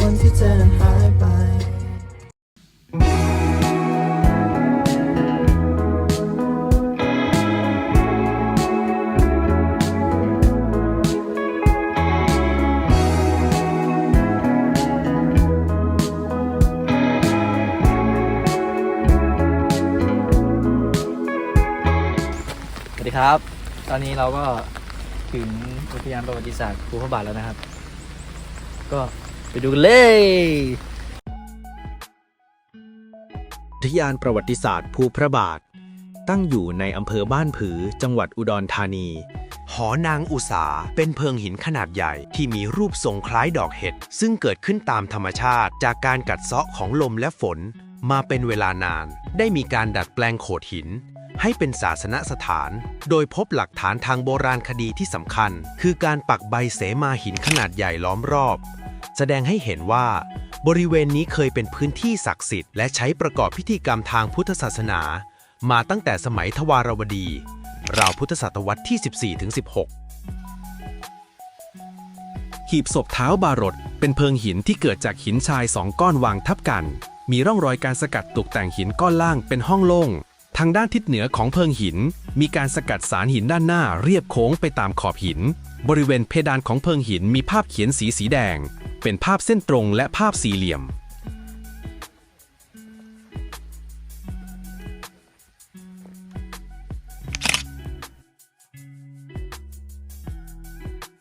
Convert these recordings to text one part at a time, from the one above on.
วันที่เธอนั้นหายไปสวัสดีครับ ตอนนี้เราก็ถึงอุทยานประวัติศาสตร์ภูพระบาทแล้วนะครับ ก็ ไปดูกันเลยอุทยานประวัติศาสตร์ภูพระบาท ตั้งอยู่ในอำเภอบ้านผือจังหวัดอุดรธานี หอนางอุสาเป็นเพิงหินขนาดใหญ่ที่มีรูปทรงคล้ายดอกเห็ด ซึ่งเกิดขึ้นตามธรรมชาติ จากการกัดเซาะของลมและฝน มาเป็นเวลานาน ได้มีการดัดแปลงโขดหิน ให้เป็นศาสนสถาน โดยพบหลักฐานทางโบราณคดีที่สำคัญ คือการปักใบเสมาหินขนาดใหญ่ล้อมรอบ แสดงให้เห็นว่า บริเวณนี้เคยเป็นพื้นที่ศักดิ์สิทธิ์และใช้ประกอบพิธีกรรมทางพุทธศาสนา มาตั้งแต่สมัยทวารวดี ราวพุทธศตวรรษที่ 14-16 หีบศพเท้าบารดเป็นเพิงหินที่เกิดจากหินทรายสองก้อนวางทับกัน มีร่องรอยการสกัดตกแต่งหินก้อนล่างเป็นห้องโล่ง ทางด้านทิศเหนือของเพิงหิน มีการสกัดสารหินด้านหน้าเรียบโค้งไปตามขอบหิน บริเวณเพดานของเพิงหินมีภาพเขียนสีสีแดง เป็นภาพเส้นตรงและภาพสี่เหลี่ยม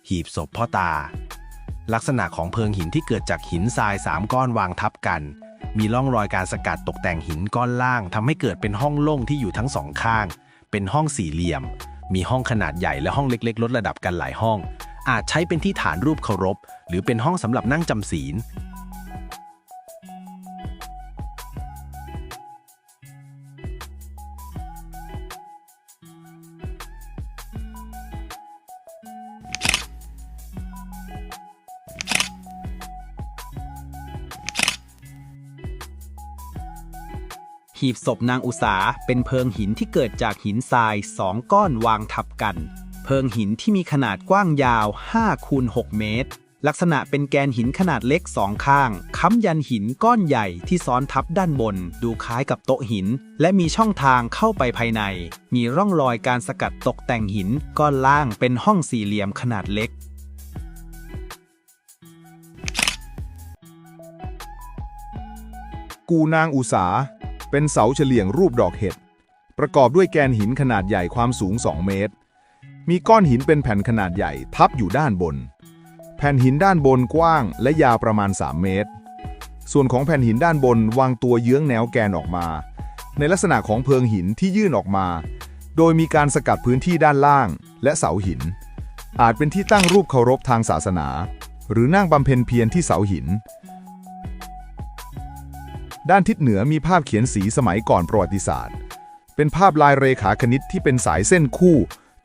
หีบศพพ่อตา ลักษณะของเพิงหินที่เกิดจากหินทรายสามก้อนวางทับกัน มีร่องรอยการสกัดตกแต่งหินก้อนล่างทำให้เกิดเป็นห้องโล่งที่อยู่ทั้งสองข้าง เป็นห้องสี่เหลี่ยม มีห้องขนาดใหญ่และห้องเล็ก ๆ ลดระดับกันหลายห้อง อาจใช้เป็นที่ฐานรูปเคารพ หรือเป็นห้องสำหรับนั่งจำศีล หีบศพนางอุสาเป็นเพิงหินที่เกิดจากหินทรายสองก้อนวางทับกัน เพิงหินที่มีขนาดกว้างยาว5คูณ6เมตร ลักษณะเป็นแกนหินขนาดเล็กสองข้าง ค้ำยันหินก้อนใหญ่ที่ซ้อนทับด้านบน ดูคล้ายกับโต๊ะหิน และมีช่องทางเข้าไปภายใน มีร่องรอยการสกัดตกแต่งหินก้อนล่างเป็นห้องสี่เหลี่ยมขนาดเล็กกูนางอุสา เป็นเสาเฉลียงรูปดอกเห็ด ประกอบด้วยแกนหินขนาดใหญ่ความสูง 2 เมตร มีก้อนหินเป็นแผ่นขนาดใหญ่ทับอยู่ด้านบน แผ่นหินด้านบนกว้างและยาวประมาณ 3 เมตร ส่วนของแผ่นหินด้านบนวางตัวเยื้องแนวแกนออกมา ในลักษณะของเพิงหินที่ยื่นออกมา โดยมีการสกัดพื้นที่ด้านล่าง และเสาหิน อาจเป็นที่ตั้งรูปเคารพทางศาสนา หรือนั่งบำเพ็ญเพียรที่เสาหิน ด้านทิศเหนือมีภาพเขียนสีสมัยก่อนประวัติศาสตร์ เป็นภาพลายเรขาคณิตที่เป็นสายเส้นคู่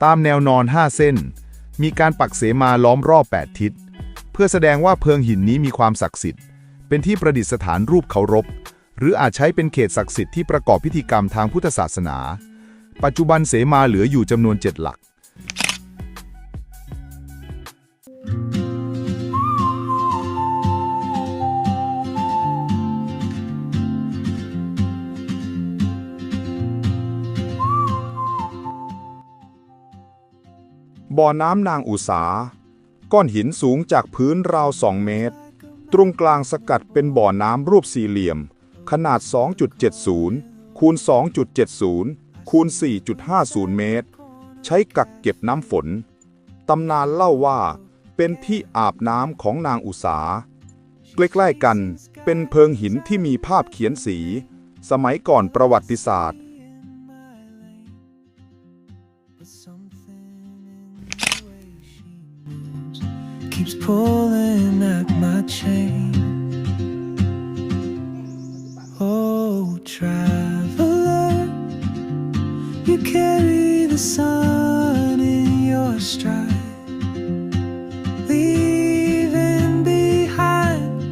ตามแนวนอน 5 เส้น มีการปักเสมาล้อมรอบ 8 ทิศ เพื่อแสดงว่าเพิงหินนี้มีความศักดิ์สิทธิ์ เป็นที่ประดิษฐานรูปเคารพ หรืออาจใช้เป็นเขตศักดิ์สิทธิ์ที่ประกอบพิธีกรรมทางพุทธศาสนา ปัจจุบันเสมาเหลืออยู่จำนวน 7 หลัก บ่อน้ำนางอุสา ก้อนหินสูงจากพื้นราว2เมตร ตรงกลางสกัดเป็นบ่อน้ำรูปสี่เหลี่ยม ขนาด 2.70 คูณ 2.70 คูณ 4.50 เมตร ใช้กักเก็บน้ำฝน ตำนานเล่าว่าเป็นที่อาบน้ำของนางอุสา ใกล้ๆกันเป็นเพิงหินที่มีภาพเขียนสี สมัยก่อนประวัติศาสตร์ keeps pulling at my chain. Oh, traveler, you carry the sun in your stride, leaving behind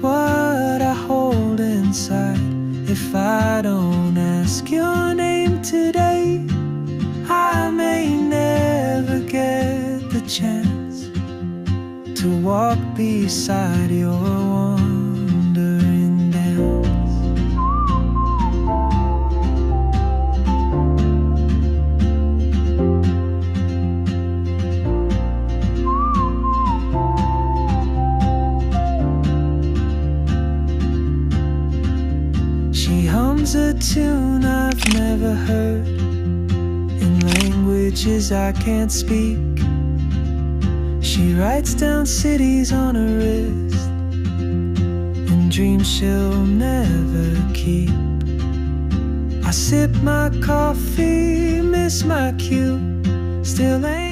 what I hold inside. If I don't ask your name today, I may never get the chance to walk beside your wandering dance. She hums a tune I've never heard in languages I can't speak. She writes down cities on her wrist and dreams she'll never keep. I sip my coffee, miss my cue, still ain't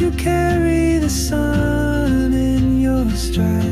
You carry the sun in your stride.